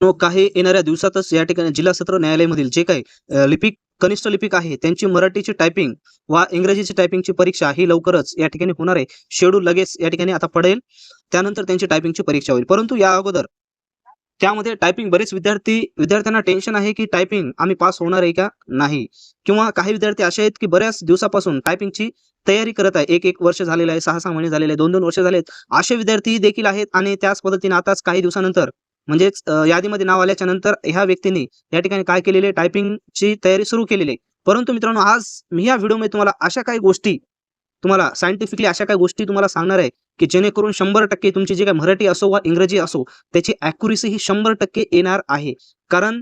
काही येणाऱ्या दिवसातच या ठिकाणी जिल्हा सत्र न्यायालयामधील जे काही लिपिक कनिष्ठ लिपिक आहे त्यांची मराठीची टायपिंग वा इंग्रजीची टायपिंगची परीक्षा ही लवकरच या ठिकाणी होणार आहे. शेड्यूल लगेच या ठिकाणी आता पडेल. त्यानंतर त्यांची टायपिंगची परीक्षा होईल. परंतु या अगोदर त्यामध्ये टायपिंग बरेच विद्यार्थी विद्यार्थ्यांना टेन्शन आहे की टायपिंग आम्ही पास होणार आहे का नाही? किंवा काही विद्यार्थी असे आहेत की बऱ्याच दिवसापासून टायपिंगची तयारी करत आहे. एक एक वर्ष झालेलं आहे सहा सहा महिने झालेले आहे दोन दोन वर्ष झाले आहेत असे विद्यार्थी देखील आहेत आणि त्याच पद्धतीने आताच काही दिवसानंतर म्हणजेच यादीमध्ये नाव आल्याच्यानंतर ह्या व्यक्तीने या ठिकाणी काय केलेले? टायपिंगची तयारी सुरू केलेली आहे. परंतु मित्रांनो आज मी या व्हिडिओमध्ये तुम्हाला अशा काही गोष्टी तुम्हाला सायंटिफिकली अशा काही गोष्टी तुम्हाला सांगणार आहे की जेणेकरून शंभर टक्के तुमची जी काही मराठी असो वा इंग्रजी असो त्याची अॅक्युरेसी ही शंभर टक्के येणार आहे. कारण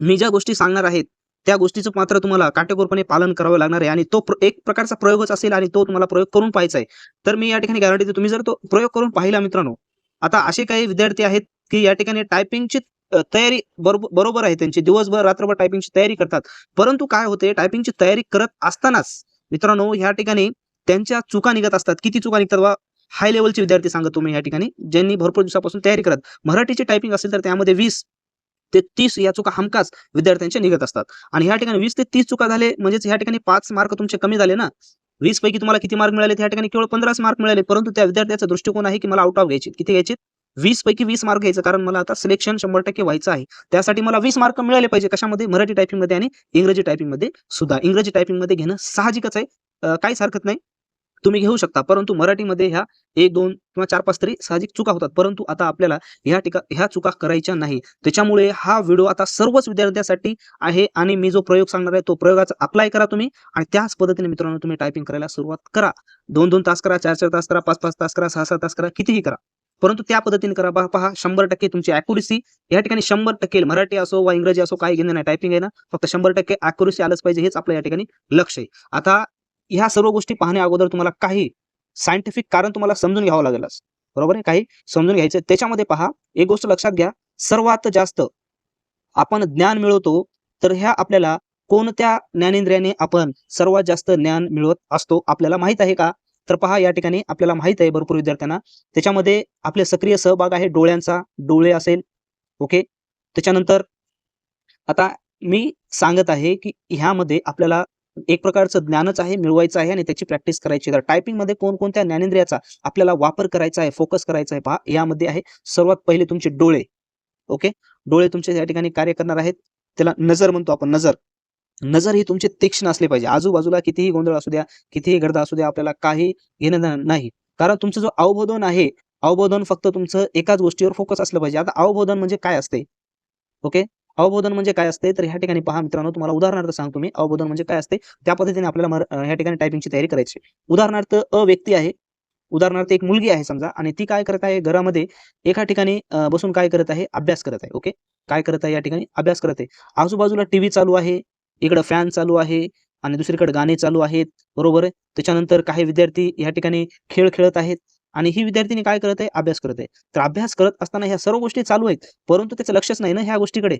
मी ज्या गोष्टी सांगणार आहेत त्या गोष्टीचं मात्र तुम्हाला काटेकोरपणे पालन करावं लागणार आहे आणि तो एक प्रकारचा प्रयोगच असेल आणि तो तुम्हाला प्रयोग करून पाहायचा आहे. तर मी या ठिकाणी गॅरंटी देतो तुम्ही जर तो प्रयोग करून पाहिला मित्रांनो आता असे काही विद्यार्थी आहेत की या ठिकाणी टायपिंगची तयारी बरोबर बरोबर आहे त्यांची. दिवसभर रात्रभर टायपिंगची तयारी करतात. परंतु काय होते टायपिंगची तयारी करत असतानाच मित्रांनो ह्या ठिकाणी त्यांच्या चुका निघत असतात. किती चुका निघतात वा हाय लेवलचे विद्यार्थी सांगत तुम्ही या ठिकाणी ज्यांनी भरपूर दिवसापासून तयारी करत. मराठीची टायपिंग असेल तर त्यामध्ये वीस ते तीस या चुका हमखास विद्यार्थ्यांच्या निघत असतात. आणि ह्या ठिकाणी वीस ते तीस चुका झाले म्हणजेच ह्या ठिकाणी पाच मार्क तुमचे कमी झाले ना? वीस पैकी तुम्हाला किती मार्क मिळाले त्या ठिकाणी केवळ पंधराच मार्क मिळाले परंतु त्या विद्यार्थ्याचा दृष्टिकोन आहे की मला आउट ऑफ घ्यायचे किती घ्यायचे वीस पैकी वीस मार्क घ्यायचं. कारण मला आता सिलेक्शन शंभर टक्के व्हायचं आहे. त्यासाठी मला वीस मार्क मिळाले पाहिजे. कशामध्ये? मराठी टायपिंगमध्ये आणि इंग्रजी टायपिंगमध्ये सुद्धा. इंग्रजी टायपिंगमध्ये घेणं साहजिकच आहे. काहीच हरकत नाही. तुम्ही घेऊ शकता. परंतु मराठीमध्ये ह्या एक दोन किंवा चार पाच तरी साहजिक चुका होतात. परंतु आता आपल्याला ह्या टिका ह्या चुका करायच्या नाही. त्याच्यामुळे हा व्हिडिओ आता सर्वच विद्यार्थ्यांसाठी आहे आणि मी जो प्रयोग सांगणार आहे तो प्रयोगाचा अप्लाय करा तुम्ही. आणि त्याच पद्धतीने मित्रांनो तुम्ही टायपिंग करायला सुरुवात करा. दोन दोन तास करा चार चार तास करा पाच पाच तास करा सहा सहा तास करा कितीही करा. परंतु त्या पद्धतीने करा. पहा पहा शंभर टक्के तुमची अॅक्युरेसी या ठिकाणी शंभर टक्के मराठी असो वा इंग्रजी असो काही घेणं नाही टायपिंग आहे ना. फक्त शंभर टक्के अॅक्युरेसी आलंच पाहिजे हेच आपल्या या ठिकाणी लक्ष आहे. आता ह्या सर्व गोष्टी पाहण्या अगोदर तुम्हाला काही सायंटिफिक कारण तुम्हाला समजून घ्यावं लागेलच. बरोबर आहे? काही समजून घ्यायचं त्याच्यामध्ये पहा एक गोष्ट लक्षात घ्या. सर्वात जास्त आपण ज्ञान मिळवतो तर ह्या आपल्याला कोणत्या ज्ञानेंद्रियाने आपण सर्वात जास्त ज्ञान मिळवत असतो आपल्याला माहीत आहे का? तर पहा या ठिकाणी आपल्याला माहीत आहे भरपूर विद्यार्थ्यांना त्याच्यामध्ये आपले सक्रिय सहभाग आहे डोळ्यांचा डोळे असेल ओके त्याच्यानंतर आता मी सांगत आहे की ह्यामध्ये आपल्याला एक प्रकारचं ज्ञानच आहे मिळवायचं आहे आणि त्याची प्रॅक्टिस करायची तर टायपिंगमध्ये कोणकोणत्या ज्ञानेंद्रियाचा आपल्याला वापर करायचा आहे फोकस करायचा आहे पहा यामध्ये आहे सर्वात पहिले तुमचे डोळे ओके डोळे तुमचे या ठिकाणी कार्य करणार आहेत. त्याला नजर म्हणतो आपण नजर. नजर ही तुमची तीक्ष्ण असली पाहिजे. आजूबाजूला कितीही गोंधळ असू द्या कितीही गर्दा असू द्या आपल्याला काही घेणं नाही. कारण तुमचं जो अवबोधन आहे अवबोधन फक्त तुमचं एकाच गोष्टीवर फोकस असलं पाहिजे. आता अवबोधन म्हणजे काय असते? ओके अवबोधन म्हणजे काय असते? तर ह्या ठिकाणी पहा मित्रांनो तुम्हाला उदाहरणार्थ सांगतो मी. अवबोधन म्हणजे काय असते? त्या पद्धतीने आपल्याला या ह्या ठिकाणी टायपिंगची तयारी करायची. उदाहरणार्थ अ व्यक्ती आहे. उदाहरणार्थ एक मुलगी आहे समजा आणि ती काय करत आहे? घरामध्ये एका ठिकाणी बसून काय करत आहे? अभ्यास करत आहे. ओके काय करत आहे? या ठिकाणी अभ्यास करत आहे. आजूबाजूला टीव्ही चालू आहे. इकडं फॅन चालू आहे आणि दुसरीकडे गाणे चालू आहेत बरोबर? आहे त्याच्यानंतर काही विद्यार्थी या ठिकाणी खेळ खेळत आहेत आणि ही विद्यार्थिनी काय करत आहे? अभ्यास करत आहे. तर अभ्यास करत असताना ह्या सर्व गोष्टी चालू आहेत परंतु त्याचं लक्षच नाही ना ह्या गोष्टीकडे.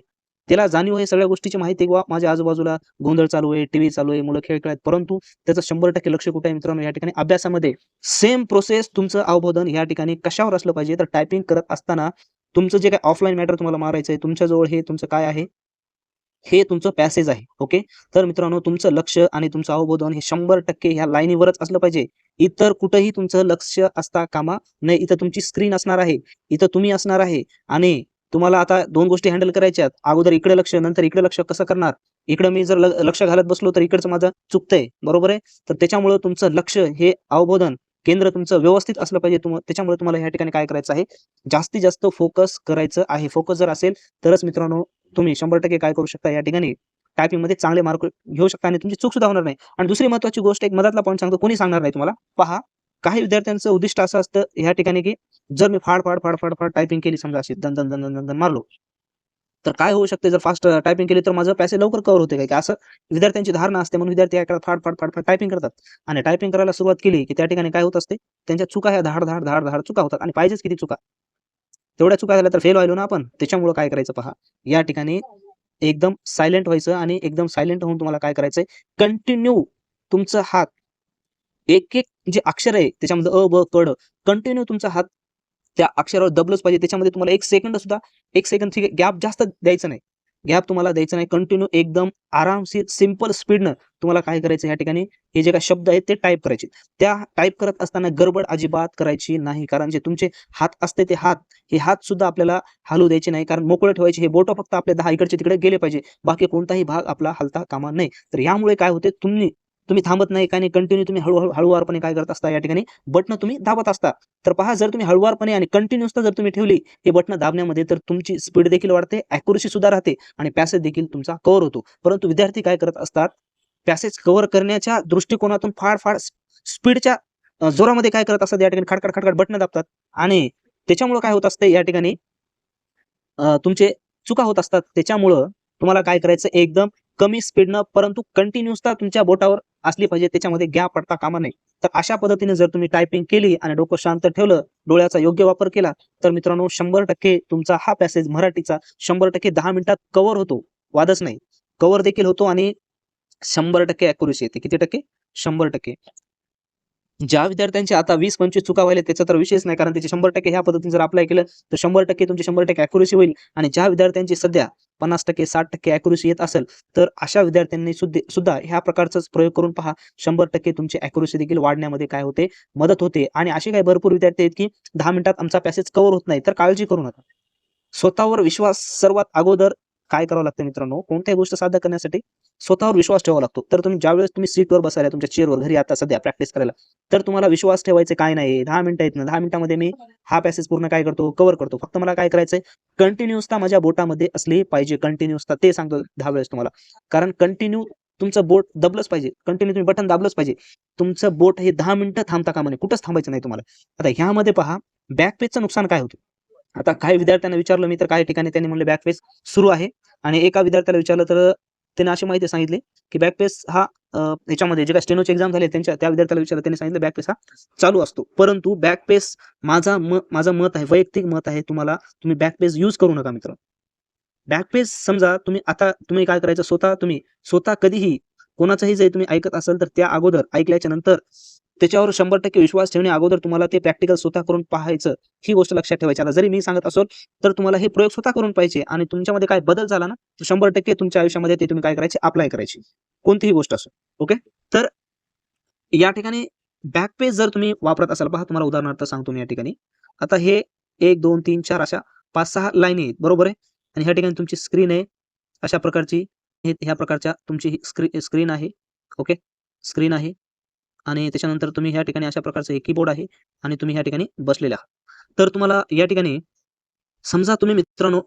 त्याला जाणीव आहे सगळ्या गोष्टीची माहिती किंवा माझ्या आजूबाजूला गोंधळ चालू आहे टीव्ही चालू आहे मुलं खेळ खेळत परंतु त्याचं शंभर टक्के लक्ष कुठे आहे मित्रांनो? या ठिकाणी अभ्यासामध्ये. सेम प्रोसेस तुमचं अवबोधन या ठिकाणी कशावर असलं पाहिजे? तर टायपिंग करत असताना तुमचं जे काय ऑफलाईन मॅटर तुम्हाला मारायचं आहे तुमच्याजवळ हे तुमचं काय आहे? हे तुमचं पॅसेज आहे. ओके तर मित्रांनो तुमचं लक्ष आणि तुमचं अवबोधन हे शंभर टक्के ह्या लाईनीवरच असलं पाहिजे. इतर कुठंही तुमचं लक्ष असता कामा नाही इथं तुमची स्क्रीन असणार आहे. इथं तुम्ही असणार आहे. आणि तुम्हाला आता दोन गोष्टी हँडल करायच्यात अगोदर इकडे लक्ष नंतर इकडे लक्ष कसं करणार? इकडे मी जर लक्ष घालत बसलो तर इकडचं माझं चुकतंय. बरोबर आहे? तर त्याच्यामुळे तुमचं लक्ष हे अवबोधन केंद्र तुमचं व्यवस्थित असलं पाहिजे तुम त्याच्यामुळे तुम्हाला ह्या ठिकाणी काय करायचं आहे? जास्तीत जास्त फोकस करायचं आहे. फोकस जर असेल तरच मित्रांनो तुम्ही शंभर टक्के काय करू शकता या ठिकाणी? टायपिंगमध्ये चांगले मार्क घेऊ शकता आणि तुमची चूक सुद्धा होणार नाही. आणि दुसरी महत्वाची गोष्ट एक मधातला पॉईंट सांगतो कोणी सांगणार नाही तुम्हाला? पहा काही विद्यार्थ्यांचं उद्दिष्ट असं असतं या ठिकाणी की जर मी फाड फाड फाड फाड फाड टायपिंग केली समजा अशी दन दन दन दन दन मारलो. तर काय होऊ शकते? जर फास्ट टायपिंग केली तर माझं पैसे लवकर कव्हर होते काय की असं विद्यार्थ्यांची धारणा असते. म्हणून विद्यार्थी काय फाड फाड फाड फाड टायपिंग करतात. आणि टायपिंग करायला सुरुवात केली की त्या ठिकाणी काय होत असते? त्यांच्या चुका ह्या धाड धाड धाड धाड चुका होतात. आणि पाहिजेच किती चुका. तेवढ्या चुका झाल्या तर फेल व्हायलो ना आपण? त्याच्यामुळे काय करायचं पहा? या ठिकाणी एकदम सायलेंट व्हायचं आणि एकदम सायलेंट होऊन तुम्हाला काय करायचंय? कंटिन्यू तुमचा हात. एक एक जे अक्षर आहे त्याच्यामध्ये अ ब कड कंटिन्यू तुमचा हात त्या अक्षरावर दबलंच पाहिजे. त्याच्यामध्ये तुम्हाला एक सेकंड सुद्धा एक सेकंड गॅप जास्त द्यायचं नाही. गॅप तुम्हाला द्यायचं नाही. कंटिन्यू एकदम आरामशीर सिंपल स्पीडनं तुम्हाला काय करायचं या ठिकाणी? हे जे काही शब्द आहेत ते टाईप करायचे. त्या टाईप करत असताना गडबड अजिबात करायची नाही. कारण जे तुमचे हात असते ते हात हे हात सुद्धा आपल्याला हलू द्यायचे नाही. कारण मोकळं ठेवायचे हे बोट फक्त आपल्या दहा इकडचे तिकडे गेले पाहिजे. बाकी कोणताही भाग आपला हलता कामा नाही तर यामुळे काय होते? तुम्ही तुम्ही थांबत नाही काय नाही कंटिन्यू तुम्ही हळूहळू हळूवारपणे काय करत असता या ठिकाणी? बटन तुम्ही दाबत असता. तर पहा जर तुम्ही हळूवारपणे आणि कंटिन्युअसता जर तुम्ही ठेवली हे बटन दाबण्यामध्ये तर तुमची स्पीड देखील वाढते अॅक्युरेसी सुद्धा राहते आणि पॅसेज देखील तुमचा कव्हर होतो. परंतु विद्यार्थी काय करत असतात? पॅसेज कव्हर करण्याच्या दृष्टिकोनातून फार फार स्पीडच्या जोरामध्ये काय करत असतात या ठिकाणी? खडखड खडखड बटन दाबतात. आणि त्याच्यामुळं काय होत असते या ठिकाणी? तुमचे चुका होत असतात. त्याच्यामुळं तुम्हाला काय करायचं? एकदम कमी स्पीडनं परंतु कंटिन्युअसता तुमच्या बोटावर असली पाहिजे त्याच्यामध्ये गॅप पडता कामा नाही तर अशा पद्धतीने जर तुम्ही टायपिंग केली आणि डोकं शांत ठेवलं डोळ्याचा योग्य वापर केला तर मित्रांनो शंभर टक्के तुमचा हा पॅसेज मराठीचा शंभर टक्के दहा मिनिटात कव्हर होतो. वादच नाही. कव्हर देखील होतो आणि शंभर टक्के अॅक्युरेसी येते. किती टक्के? शंभर टक्के. ज्या विद्यार्थ्यांची आता वीस पंचवीस चुका व्हायला त्याचा तर विशेष नाही कारण त्याचे शंभर टक्के ह्या पद्धतीने जर अप्लाय केलं तर शंभर टक्के तुमची शंभर टक्के अॅक्युरेसी होईल. आणि ज्या विद्यार्थ्यांची सध्या पन्नास टक्के साठ टक्के अॅक्युरेसी येत असेल तर अशा विद्यार्थ्यांनी सुद्धा सुद्धा ह्या प्रकारचाच प्रयोग करून पहा. शंभर टक्के तुमची अॅक्युरेसी देखील वाढण्यामध्ये काय होते? मदत होते. आणि असे काही भरपूर विद्यार्थी आहेत की दहा मिनिटात आमचा पॅसेज कव्हर होत नाही तर काळजी करू नका. स्वतःवर विश्वास सर्वात अगोदर काय करावं लागतं मित्रांनो? कोणत्याही गोष्ट साध्य करण्यासाठी स्वतःवर विश्वास ठेवावा लागतो. तर तुम्ही ज्यावेळेस तुम्ही सीटवर बसायला तुमच्या चेअरवर घरी आता सध्या प्रॅक्टिस करायला तर तुम्हाला विश्वास ठेवायचे काय नाही दहा मिनिटं आहेत ना दहा मिनिटामध्ये मी हा पॅसेज पूर्ण काय करतो? कव्हर करतो. फक्त मला काय करायचंय? कंटिन्युअसता माझ्या बोटामध्ये असली पाहिजे. कंटिन्युअसता ते सांगतो दहा वेळेस तुम्हाला. कारण कंटिन्यू तुमचं बोट दबलंच पाहिजे. कंटिन्यू तुम्ही बटन दाबलंच पाहिजे. तुमचं बोट हे दहा मिनिटं थांबता कामा नये. कुठंच थांबायचं नाही तुम्हाला. आता ह्यामध्ये पहा बॅक पेजचं नुकसान काय होतं? आता काही विद्यार्थ्यांना विचारलं मी तर काही ठिकाणी त्यांनी म्हणले बॅक सुरू आहे. आणि एका विद्यार्थ्याला विचारलं तर त्याने अशी माहिती सांगितली की बॅक हा याच्यामध्ये जे काही स्टेनोचे एक्झाम झाले त्यांच्या त्या विद्यार्थ्याला विचारलं त्यांनी सांगितलं बॅक हा चालू असतो. परंतु बॅक माझा म माझं मत आहे वैयक्तिक मत आहे तुम्हाला तुम्ही बॅक पेज यूज करू नका मित्र. बॅक समजा तुम्ही आता तुम्ही काय करायचं स्वतः तुम्ही स्वतः कधीही कोणाचंही जर तुम्ही ऐकत असाल तर त्या अगोदर ऐकल्याच्या नंतर त्याच्यावर शंभर टक्के विश्वास ठेवणे अगोदर तुम्हाला ते प्रॅक्टिकल स्वतः करून पाहायचं ही गोष्ट लक्षात ठेवायची. आता जरी मी सांगत असेल तर तुम्हाला हे प्रयोग स्वतः करून पाहिजे आणि तुमच्यामध्ये काय बदल झाला ना तर शंभर टक्के तुमच्या आयुष्यामध्ये ते तुम्ही काय करायचे अप्लाय करायची. कोणतीही गोष्ट असो ओके तर या ठिकाणी बॅक पेज जर तुम्ही वापरत असाल पहा तुम्हाला उदाहरणार्थ सांगतो मी या ठिकाणी. आता हे एक दोन तीन चार अशा पाच सहा लाईन आहेत बरोबर आहे? आणि ह्या ठिकाणी तुमची स्क्रीन आहे अशा प्रकारची हे ह्या प्रकारच्या तुमची स्क्रीन स्क्रीन आहे ओके स्क्रीन आहे. आणि त्याच्यानंतर तुम्ही ह्या ठिकाणी अशा प्रकारचं हे कीबोर्ड आहे आणि तुम्ही ह्या ठिकाणी बसलेले आहात. तर तुम्हाला या ठिकाणी समजा तुम्ही मित्रांनो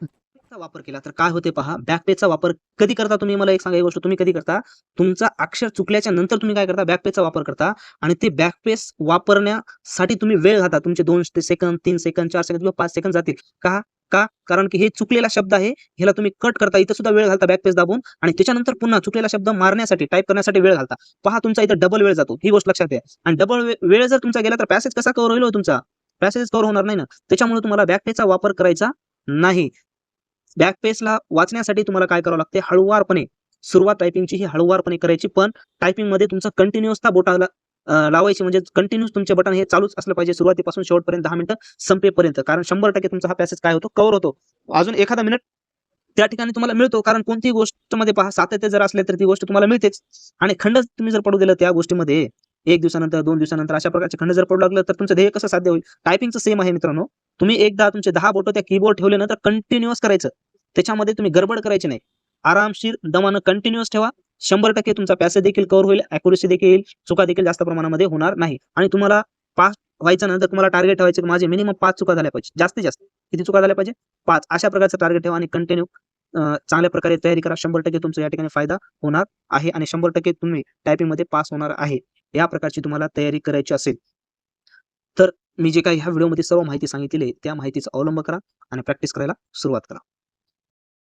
चा वापर केला तर काय होते पहा बॅकपेजचा वापर कधी करता तुम्ही? मला एक सांगा एक गोष्ट तुम्ही कधी करता? तुमचा अक्षर चुकल्याच्या नंतर तुम्ही काय करता? बॅकपेजचा वापर करता आणि ते बॅकपेज वापरण्यासाठी तुम्ही वेळ घाता तुमचे दोन सेकंद तीन सेकंद चार सेकंद किंवा पाच सेकंद जातील. का? का? कारण की हे चुकलेला शब्द आहे. ह्याला तुम्ही कट करता. इथं सुद्धा वेळ घालता बॅक पेज दाबून. आणि त्याच्यानंतर पुन्हा चुकलेला शब्द मारण्यासाठी टाईप करण्यासाठी वेळ घालता. पहा तुमचा इथं डबल वेळ जातो. ही गोष्ट लक्षात घ्या. आणि डबल वेळ जर तुमचा गेला तर पॅसेज कसा कव्हर होईल हो तुमचा? पॅसेज कव्हर होणार नाही ना. त्याच्यामुळे तुम्हाला बॅक पेजचा वापर करायचा नाही. बॅक पेजला वाचण्यासाठी तुम्हाला काय करावं लागते? हळुवारपणे. सुरुवात टायपिंगची ही हळुवारपणे करायची. पण टायपिंगमध्ये कंटिन्युअसता बोटाला लावायची म्हणजे कंटिन्यूस तुमचे बटन हे चालूच असलं पाहिजे. सुरुवातीपासून शेवटपर्यंत दहा मिनिटं संपेपर्यंत. कारण शंभर टक्के तुमचा हा पॅसेज काय होतो? कव्हर होतो. अजून एखादा मिनिट त्या ठिकाणी तुम्हाला मिळतो. कारण कोणतीही गोष्टमध्ये पहा सातत्य जर असले तर ती गोष्ट तुम्हाला मिळतेच. आणि खंड तुम्ही जर पडू दिलं त्या गोष्टीमध्ये एक दिवसानंतर दोन दिवसानंतर अशा प्रकारचे खंड जर पडू लागलं तर तुमचं ध्येय कसं साध्य होईल? टायपिंगचं सेम आहे मित्रांनो. तुम्ही एकदा तुमचे दहा बोटं त्या कीबोर्ड ठेवले ना तर कंटिन्युअस करायचं. त्याच्यामध्ये तुम्ही गडबड करायची नाही. आरामशीर दमानं कंटिन्युअस ठेवा. शंभर टक्के तुमचा पॅसेज देखील कव्हर होईल अॅक्युरेसी देखील चुका देखील जास्त प्रमाणामध्ये होणार नाही. आणि तुम्हाला पास व्हायचं नंतर तुम्हाला टार्गेट ठेवायचं माझे मिनिमम पाच चुका झाल्या पाहिजे. जास्तीत जास्त. किती चुका झाल्या पाहिजे? पाच. अशा प्रकारचं टार्गेट ठेवा आणि कंटिन्यू चांगल्या प्रकारे तयारी करा. शंभर टक्के तुमचा या ठिकाणी फायदा होणार आहे आणि शंभर टक्के तुम्ही टायपिंगमध्ये पास होणार आहे. या प्रकारची तुम्हाला तयारी करायची असेल. तर मी जे काही ह्या व्हिडिओमध्ये सर्व माहिती सांगितली त्या माहितीचा अवलंब करा आणि प्रॅक्टिस करायला सुरुवात करा.